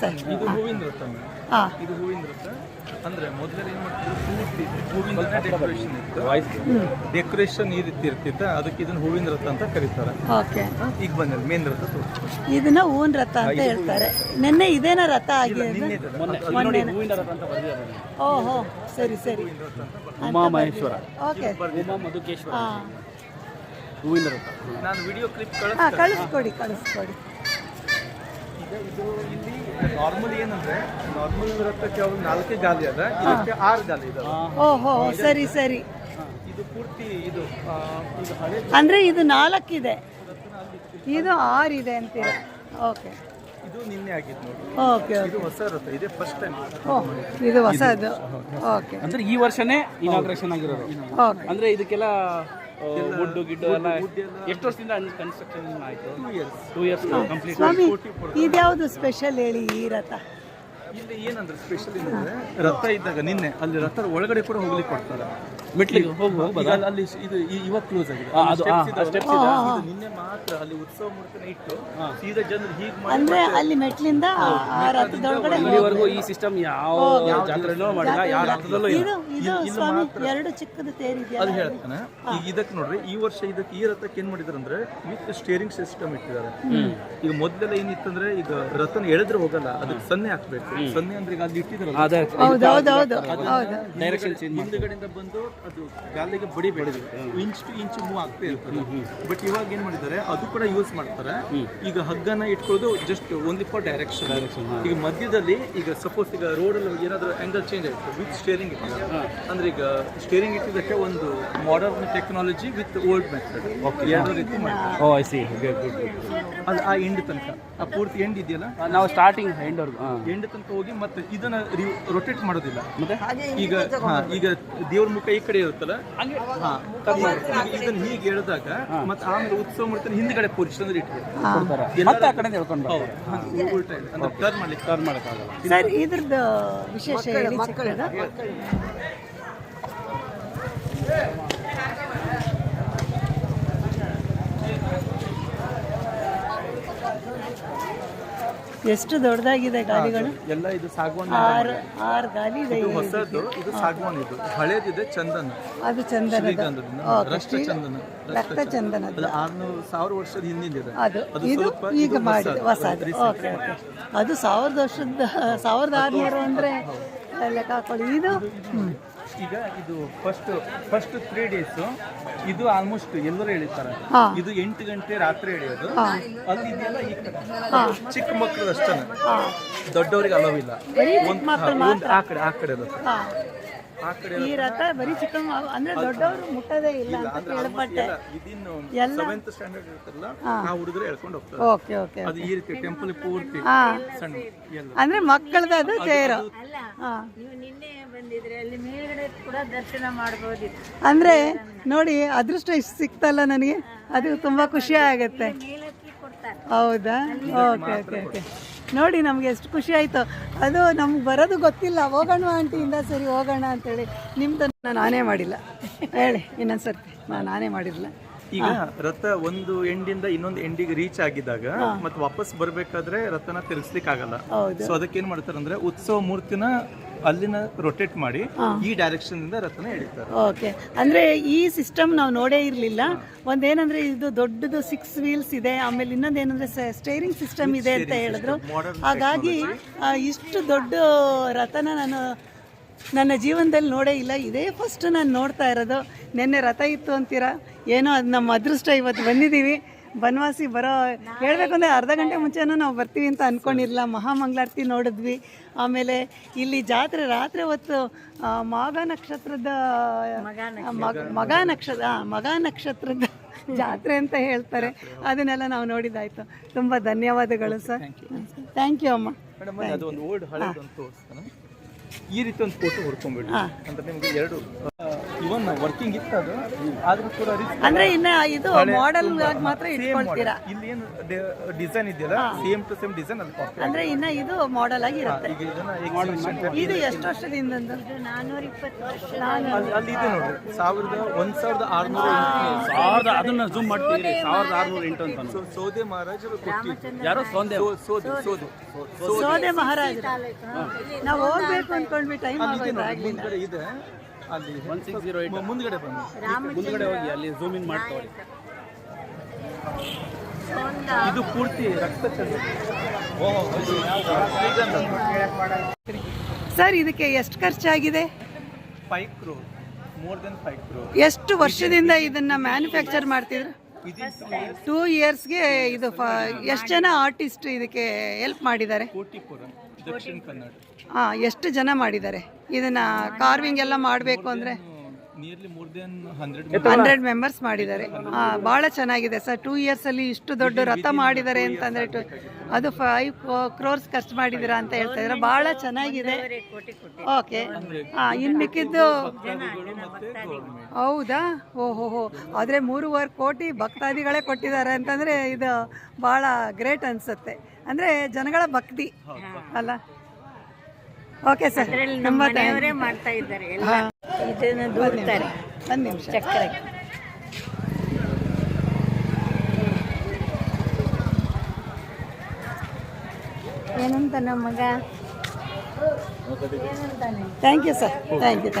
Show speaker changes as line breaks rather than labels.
ಸರಿ.
ಇದು ಹೂವಿನ.
ಹಾಂ.
ಇದು ಹೂವಿನ ಅಂದ್ರೆ ಏನ್ ಮಾಡ್ತಿದ್ರು? ಡೆಕೋರೇಷನ್ ಇತ್ತು. ಡೆಕೋರೇಷನ್ ಈ ರೀತಿ ಇರ್ತಿತ್ತ. ಅದಕ್ಕೆ ಇದನ್ನ ಹೂವಿನ ರಥ ಅಂತ ಕರೀತಾರೆ.
ಓಕೆ.
ಈಗ ಬಂದಿಲ್ಲ ಮೇನ್ ರಥ
ಇದನ್ನ ಹೂವಿನ ರಥ ಅಂತ ಹೇಳ್ತಾರೆ. ನಿನ್ನೆ ಇದೇನ ರಥ ಆಗಿದೆ ಓಹೋ ಸರಿ ಸರಿ.
ಉಮಾ ಮಹೇಶ್ವರ
ಓಕೆ.
ಮಧುಕೇಶ್ವರ. ಹೂವಿನ ರಥ
ನಾನು ವಿಡಿಯೋ ಕ್ಲಿಪ್
ಕಳಿಸ್ಕೊಡಿ ಕಳಿಸ್ಕೊಡಿ.
ಇದು ಇಲ್ಲಿ ನಾರ್ಮಲ್ ಏನಂದ್ರೆ ನಾರ್ಮಲ್ ರಥಕ್ಕೆ ಅವ್ರು ನಾಲ್ಕೇ ಗಾಲಿ ಅದ ಇದಕ್ಕೆ ಆರು ಗಾಲಿ ಇದಾವೆ.
ಓಹೋ ಸರಿ ಸರಿ.
ಇದು ಪೂರ್ತಿ ಇದು ಆ, ಹಳೆ
ಅಂದ್ರೆ ಇದು ನಾಲ್ಕಿದೆ. ಇದು ಆರಿದೆ ಅಂತೀರ? ಓಕೆ.
ಇದು ನಿನ್ನೆ ಆಗಿತ್ತು ನೋಡಿ.
ಓಕೆ
ಇದು ಹೊಸ ರಥ ಇದೆ ಫಸ್ಟ್ ಟೈಮ್
ಓಹ್ ಇದು ಹೊಸದು. ಓಕೆ.
ಅಂದ್ರೆ ಈ ವರ್ಷನೇ ಇನಾಗ್ರೇಷನ್ ಆಗಿರೋದು.
ಓಕೆ.
ಅಂದ್ರೆ ಇದಕ್ಕೆಲ್ಲ ವುಡ್ ಗಿಡ್ಡು ಎಲ್ಲ ಎಷ್ಟು ವರ್ಷದಿಂದ ಕನ್ಸ್ಟ್ರಕ್ಷನ್ ಆಯ್ತು? ಟೂ ಇಯರ್ಸ್ ಕಂಪ್ಲೀಟ್
ಸ್ವಾಮಿ ಇದ್ಯಾವುದು ಸ್ಪೆಷಲ್ ಹೇಳಿ ಈ ರಥ?
ಇಲ್ಲಿ ಏನಂದ್ರೆ ಸ್ಪೆಷಲ್ ಏನಂದ್ರೆ ರಥ ಇದ್ದಾಗ ನಿನ್ನೆ ಅಲ್ಲಿ ರಥದ ಒಳಗಡೆ ಕೂಡ ಹೋಗ್ಲಿಕ್ಕೆ ಕೊಡ್ತಾರೆ.
ಮೆಟ್ಲಿಗೆ ಹೋಗು
ಈಗ ಅಲ್ಲಿ- ಇದು ಈ- ಇವಾಗ ಕ್ಲೋಸ್ ಆಗಿದೆ. ನಿನ್ನೆ ಮಾತ್ರ ಅಲ್ಲಿ ಉತ್ಸವ ಮೂರ್ತಿನ ಇಟ್ಟು ಸೀದಾ ಜನರು ಹೀಗೆ
ಅಂದ್ರೆ ಅಲ್ಲಿ ಮೆಟ್ಲಿಂದ ಆ ರಥದೊಳಗಡೆ
ಇಲ್ಲಿವರೆಗೂ ಈ ಸಿಸ್ಟಮ್ ಯಾವ ಜಾತ್ರೆನೋ ಮಾಡಿಲ್ಲ ಯಾವ ರಥದಲ್ಲೂ ಇಲ್ಲ.
ಇದು ಇದು ಸ್ವಾಮಿ ಎರಡು ಚಿಕ್ಕದು ತೇರಿದೆ
ಅದು ಹೇಳ್ತಾನೆ. ಈಗ ಇದಕ್ಕೆ ನೋಡ್ರಿ ಈ ವರ್ಷ ಇದಕ್ಕೆ ಈ ರಥಕ್ಕೆ ಏನ್ ಮಾಡಿದಾರೆ ಅಂದ್ರೆ ವಿತ್ ಸ್ಟೇರಿಂಗ್ ಸಿಸ್ಟಮ್ ಇಟ್ಟಿದ್ದಾರೆ. ಈಗ ಮೊದಲೆಲ್ಲ ಏನಿತ್ತಂದ್ರೆ ಈಗ ರಥನ ಎಳೆದ್ರೆ ಹೋಗಲ್ಲ ಅದಕ್ಕೆ ಸನ್ನೆ ಹಾಕ್ಬೇಕು. ಸನ್ನೆ ಅಂದ್ರೆ ಈಗ ಅಲ್ಲಿ ಇಟ್ಟಿದಾರಲ್ಲ?
ಅದೇ.
ಹೌದು ಹೌದು ಹೌದು ಹೌದು.
ಡೈರೆಕ್ಷನ್ ಚೇಂಜ್
ಹಿಂದ್ಗಡೆಯಿಂದ ಬಂದು ಅದು ಗಾಲಿಗೆ ಬಡಿ ಬೆಳೆದು ಇಂಚ್ ಟು ಇಂಚ್ ಮೂವ್ ಆಗ್ತಾ ಇರ್ತದೆ. ಬಟ್ ಇವಾಗ ಏನ್ ಮಾಡಿದ್ದಾರೆ ಅದು ಕೂಡ ಯೂಸ್ ಮಾಡ್ತಾರೆ. ಈಗ ಹಗ್ಗನ ಇಟ್ಕೊಳ್ಳೋದು ಜಸ್ಟ್ ಓನ್ಲಿ ಫಾರ್ ಡೈರೆಕ್ಷನ್ ಈಗ ಮಧ್ಯದಲ್ಲಿ ಈಗ ಸಪೋಸ್ ಈಗ ರೋಡ್ ಅಲ್ಲಿ ಏನಾದ್ರೂ ಆಂಗಲ್ ಚೇಂಜ್ ಆಯ್ತು ವಿತ್ ಸ್ಟೇರಿಂಗ್ ಇಟ್ಟಿದ್ದಾರೆ ಅಂದ್ರೆ ಈಗ ಸ್ಟೇರಿಂಗ್ ಇಟ್ಟಿದ್ದಕ್ಕೆ ಒಂದು modern technology with old method ಎರಡು ರೀತಿ ಮಾಡ್ತಾರೆ.
Oh I see good good
ಅದು ಆ ಎಂಡ್ ತನಕ. ಆ ಪೂರ್ತಿ ಎಂಡ್ ಇದೆಯಲ್ಲ?
ನಾವು ಸ್ಟಾರ್ಟಿಂಗ್ ಎಂಡ್
ಎಂಡ್ ತನಕ ಹೋಗಿ ಮತ್ತೆ ಇದನ್ನ ರೊಟೇಟ್ ಮಾಡೋದಿಲ್ಲ.
ಮತ್ತೆ?
ಈಗ ಹಾ, ಈಗ ದೇವ್ರ ಮುಖ ಈ ಕಡೆ ಇರುತ್ತಲ್ಲ? ಇದನ್ನ ಹೀಗೆ ಹೇಳಿದಾಗ ಮತ್ತೆ ಆಮೇಲೆ ಉತ್ಸವ ಮಾಡ್ತಾನೆ ಹಿಂದ್ಗಡೆ ಪೊಸಿಷನ್ ಅಂದ್ರೆ ಇಟ್ಬಿಡ್ತಾರೆ
ಮತ್ತೆ ಆ ಕಡೆ ಹೇಳ್ಕೊಂಡು
ಹೌದು ಹಂಗೆ ಉಲ್ಟಾ ಇದೆ. ಅಂದ್ರೆ ಟರ್ನ್ ಮಾಡ್ಲಿಕ್ಕೆ
ಟರ್ನ್ ಮಾಡೋಕ್ಕಾಗಲ್ಲ
ಸರ್ ಇದ್ರದ್ದು ವಿಶೇಷ ಹೇಳಿ ಚಿಕ್ಕದು ಎಷ್ಟು ದೊಡ್ಡದಾಗಿದೆ ಗಾಲಿಗಳು?
ಎಲ್ಲ ಇದು ಸಾಗವಾನ್
ಆರು ಆರು ಗಾಲಿ ಇದೆ
ಇದು ಹೊಸದು ಇದು ಸಾಗವಾನ್ ಇದು. ಹಳೇದಿದೆ ಚಂದನ.
ಅದು ಚಂದನ
ಶ್ರೀಗಂಧದಿಂದ ರಕ್ತ ಚಂದನ
ರಕ್ತ ಚಂದನ.
ಅದು ಆರ್ನೂರು ಸಾವಿರ ವರ್ಷದ ಹಿಂದೆ
ಅದು
ಅದು
ಇದು ಈಗ ಮಾಡಿ
ಹೊಸದು.
ಹೊಸದು. ಓಕೆ ಓಕೆ ಅದು ಸಾವಿರದ ವರ್ಷದ ಸಾವಿರದ ಆರುನೂರು ಅಂದರೆ ಲೆಕ್ಕ ಹಾಕೊಳ್ಳಿ. ಇದು.
ಈಗ ಇದು ಫಸ್ಟ್ ಫಸ್ಟ್ ತ್ರೀ ಡೇಸ್ ಇದು ಆಲ್ಮೋಸ್ಟ್ ಎಲ್ಲರೂ ಎಳಿತಾರೆ. ಇದು ಎಂಟು ಗಂಟೆ ರಾತ್ರಿ ಎಳೆಯೋದು. ಅಲ್ಲಿ ಇದೆಲ್ಲ ಈ ಕಡೆ. ಚಿಕ್ಕ ಮಕ್ಕಳು ಅಷ್ಟೇ ದೊಡ್ಡವರಿಗೆ ಅಲವಿಲ್ಲ ಇಲ್ಲ. ಒಂದ್ ಆ ಕಡೆ ಆ ಕಡೆ ಇರುತ್ತೆ.
ಹಾ.
ಆ ಕಡೆ
ಈ ರಥ ಬರೀ ಚಿಕ್ಕ ಅಂದ್ರೆ ದೊಡ್ಡವರು ಮುಟ್ಟೋದೇ ಇಲ್ಲ ಅಂತ ಕೇಳ್ಪಟ್ಟೆ. ಎಲ್ಲ-
ಸ್ಟ್ಯಾಂಡರ್ಡ್ ಇರುತ್ತಲ್ಲ ಆ ಹುಡುಗರು ಎಳ್ಕೊಂಡು ಹೋಗ್ತಾರೆ.
ಓಕೆ ಓಕೆ
ಅದು ಈ ರೀತಿ ಟೆಂಪಲ್ ಪೂರ್ತಿ ಸಣ್ಣ
ಅಂದ್ರೆ ಮಕ್ಕಳದೇ ಅದು ತೇರು. ಹಾ.
ನೀವು ನಿನ್ನೆ ಬಂದಿದ್ರೆ ಅಲ್ಲಿ ಮೇಲ್ಗಡೆ ಕೂಡ ದರ್ಶನ ಮಾಡಬಹುದು
ಅಂದ್ರೆ ನೋಡಿ ಅದೃಷ್ಟ ಇಷ್ಟು ಸಿಕ್ತಲ್ಲ ನನಗೆ. ಅದು ತುಂಬಾ ಖುಷಿ ಆಗತ್ತೆ. ಹೌದಾ? Okay okay okay. ನೋಡಿ ನಮ್ಗೆ ಎಷ್ಟು ಖುಷಿ ಆಯ್ತು. ಅದು ನಮ್ಗೆ ಬರೋದು ಗೊತ್ತಿಲ್ಲ. ಹೋಗೋಣ ಆಂಟಿಯಿಂದ ಸರಿ ಹೋಗೋಣ ಅಂತೇಳಿ ನಿಮ್ದು ನಾನೇ ಮಾಡಿಲ್ಲ. ಹೇಳಿ ಇನ್ನೊಂದ್ಸರ್ತಿ. ನಾನು ನಾನೇ ಮಾಡಿರಲಿಲ್ಲ.
ಈಗ ರಥ ಒಂದು ಎಂಡಿಂದ ಇನ್ನೊಂದು ಎಂಡಿಗೆ ರೀಚ್ ಆಗಿದಾಗ ಮತ್ತೆ ವಾಪಸ್ ಬರ್ಬೇಕಾದ್ರೆ ರಥನ ತಿರ್ಗಿಸ್ಲಿಕ್ಕೆ ಆಗಲ್ಲ ಸೊ ಅದಕ್ಕೆ ಏನ್ ಮಾಡ್ತಾರಂದ್ರೆ ಉತ್ಸವ ಮೂರ್ತಿನ ಅಲ್ಲಿನ ರೊಟೇಟ್ ಮಾಡಿ ಈ ಡೈರೆಕ್ಷನ್ ಇಂದ ರಥನ ಎಳಿತಾರೆ.
ಓಕೆ ಅಂದ್ರೆ ಈ ಸಿಸ್ಟಮ್ ನಾವು ನೋಡೇ ಇರಲಿಲ್ಲ. ಒಂದೇನಂದ್ರೆ ಇದು ದೊಡ್ಡದು ಸಿಕ್ಸ್ ವೀಲ್ಸ್ ಇದೆ ಆಮೇಲೆ ಇನ್ನೊಂದೇನಂದ್ರೆ ಸ್ಟೇರಿಂಗ್ ಸಿಸ್ಟಮ್ ಇದೆ ಅಂತ ಹೇಳಿದ್ರು. ಹಾಗಾಗಿ ಇಷ್ಟು ದೊಡ್ಡ ರಥನ ನಾನು ನನ್ನ ಜೀವನದಲ್ಲಿ ನೋಡೇ ಇಲ್ಲ. ಇದೇ ಫಸ್ಟ್ ನಾನು ನೋಡ್ತಾ ಇರೋದು. ನಿನ್ನೆ ರಥ ಇತ್ತು ಅಂತೀರಾ? ಏನೋ ಅದು ನಮ್ಮ ಅದೃಷ್ಟ ಇವತ್ತು ಬಂದಿದ್ದೀವಿ. ಬನವಾಸಿ ಬರೋ ಹೇಳ್ಬೇಕು ಅಂದರೆ ಅರ್ಧ ಗಂಟೆ ಮುಂಚೆನೂ ನಾವು ಬರ್ತೀವಿ ಅಂತ ಅಂದ್ಕೊಂಡಿರಲಿಲ್ಲ ಮಹಾಮಂಗಳಾರತಿ ನೋಡಿದ್ವಿ. ಆಮೇಲೆ ಇಲ್ಲಿ ಜಾತ್ರೆ ರಾತ್ರಿ ಹೊತ್ತು ಮಾಗ ನಕ್ಷತ್ರದ ಮಗ ನಕ್ಷತ್ರ ಮಗ ನಕ್ಷತ್ರದ ಜಾತ್ರೆ ಅಂತ ಹೇಳ್ತಾರೆ. ಅದನ್ನೆಲ್ಲ ನಾವು ನೋಡಿದ್ದಾಯ್ತು. ತುಂಬ ಧನ್ಯವಾದಗಳು ಸರ್. ಥ್ಯಾಂಕ್ ಯು ಅಮ್ಮ.
ಈ ರೀತಿ ಒಂದು ಫೋಟೋ ಹುಡ್ಕೊಂಡ್ಬಿಡಿ ಅಂದ್ರೆ ನಿಮ್ಗೆ ಎರಡು ಇವನ್ ವರ್ಕಿಂಗ್ ಇತ್ತು ಅದು. ಆದ್ರೂ ಕೂಡ
ಅಂದ್ರೆ ಇನ್ನ ಇದು ಮಾಡೆಲ್ ಆಗಿ ಮಾತ್ರ ಇಟ್ಕೊಳ್ತೀರಾ?
ಇಲ್ಲಿ ಏನು ಡಿಸೈನ್ ಇದೆಯಲ್ಲ ಸೇಮ್ ಟು ಸೇಮ್ ಡಿಸೈನ್ ಅಲ್ಲಿ ಕಾಪಿ
ಅಂದ್ರೆ ಇನ್ನ ಇದು ಮಾಡೆಲ್ ಆಗಿ ಇರುತ್ತೆ.
ಈಗ ಇದನ್ನ
ಇದು ಎಷ್ಟು ವರ್ಷದಿಂದ
ಅಲ್ಲಿ ಇದೆ ನೋಡ್ರಿ ಸಾವಿರದ ಒಂದ್ ಸಾವಿರದ ಆರ್ನೂರ
ಸಾವಿರದ ಅದನ್ನ ಜೂಮ್ ಮಾಡ್ತೀವಿ ಸಾವಿರದ ಆರ್ನೂರ ಎಂಟು ಅಂತ
ಸೋದೆ ಸೌದೆ ಮಹಾರಾಜರು
ಯಾರೋ ಸೋದೆ
ಸೋದೆ ಸೋದೆ
ಸೋದೆ ಮಹಾರಾಜ ನಾವು ಹೋಗ್ಬೇಕು ಅನ್ಕೊಂಡ್ವಿ ಟೈಮ್
ಇದೆ. ಅಲ್ಲಿ
ಒನ್ ಸಿಕ್ಸ್ ಜೀರೋ ಏಟ್
ಮುಂದ್ಗಡೆ ಬಂದು
ಮುಂದ್ಗಡೆ ಹೋಗಿ ಅಲ್ಲಿ ಜೂಮ್ ಇನ್ ಮಾಡ್ಕೊಳ್ಳಿ.
ಇದು ಪೂರ್ತಿ ರಕ್ತ
ಸರ್ ಇದಕ್ಕೆ ಎಷ್ಟು ಖರ್ಚಾಗಿದೆ?
Five crore more than five crore
ಎಷ್ಟು ವರ್ಷದಿಂದ ಇದನ್ನ ಮ್ಯಾನುಫ್ಯಾಕ್ಚರ್ ಮಾಡ್ತಿದ್ರು? ಟೂ ಇಯರ್ಸ್ಗೆ ಇದು ಎಷ್ಟು ಜನ ಆರ್ಟಿಸ್ಟ್ ಇದಕ್ಕೆ ಹೆಲ್ಪ್ ಮಾಡಿದ್ದಾರೆ?
ಕೋಟಿಪುರಂ ದಕ್ಷಿಣ ಕನ್ನಡ.
ಹಾಂ ಎಷ್ಟು ಜನ ಮಾಡಿದ್ದಾರೆ? ಇದನ್ನ ಕಾರ್ವಿಂಗ್ ಎಲ್ಲ ಮಾಡಬೇಕು ಅಂದರೆ
nearly more than hundred
members ಮಾಡಿದ್ದಾರೆ. ಹಾಂ ಭಾಳ ಚೆನ್ನಾಗಿದೆ ಸರ್. ಟೂ ಇಯರ್ಸಲ್ಲಿ ಇಷ್ಟು ದೊಡ್ಡ ರಥ ಮಾಡಿದ್ದಾರೆ ಅಂತಂದರೆ ಟು ಅದು ಫೈವ್ ಕ್ರೋರ್ಸ್ ಖರ್ಚು ಮಾಡಿದ್ದೀರಾ ಅಂತ ಹೇಳ್ತಾ ಇದ್ದಾರೆ. ಭಾಳ ಚೆನ್ನಾಗಿದೆ. ಓಕೆ ಹಾಂ ಇನ್ನು ಮಿಕ್ಕಿದ್ದು ಹೌದಾ? ಓಹೋ ಹೋ ಆದರೆ ಮೂರುವರೆ ಕೋಟಿ ಭಕ್ತಾದಿಗಳೇ ಕೊಟ್ಟಿದ್ದಾರೆ ಅಂತಂದರೆ ಇದು ಭಾಳ ಗ್ರೇಟ್ ಅನಿಸುತ್ತೆ. ಅಂದರೆ ಜನಗಳ ಭಕ್ತಿ. ಅಲ್ಲ? ಓಕೆ ಸರ್ ತುಂಬ
ಮನೆಯವರೇ ಮಾಡ್ತಾ ಇದ್ದಾರೆ ಎಲ್ಲ. ಇದನ್ನ ದೂರ್ತಾರೆ.
ಒಂದು ನಿಮಿಷ.
ಚಕ್ಕರೆ ಏನಂತ ನಮ್ಮ ಮಗ? ಏನಂತಾನೆ
thank you sir thank you thank you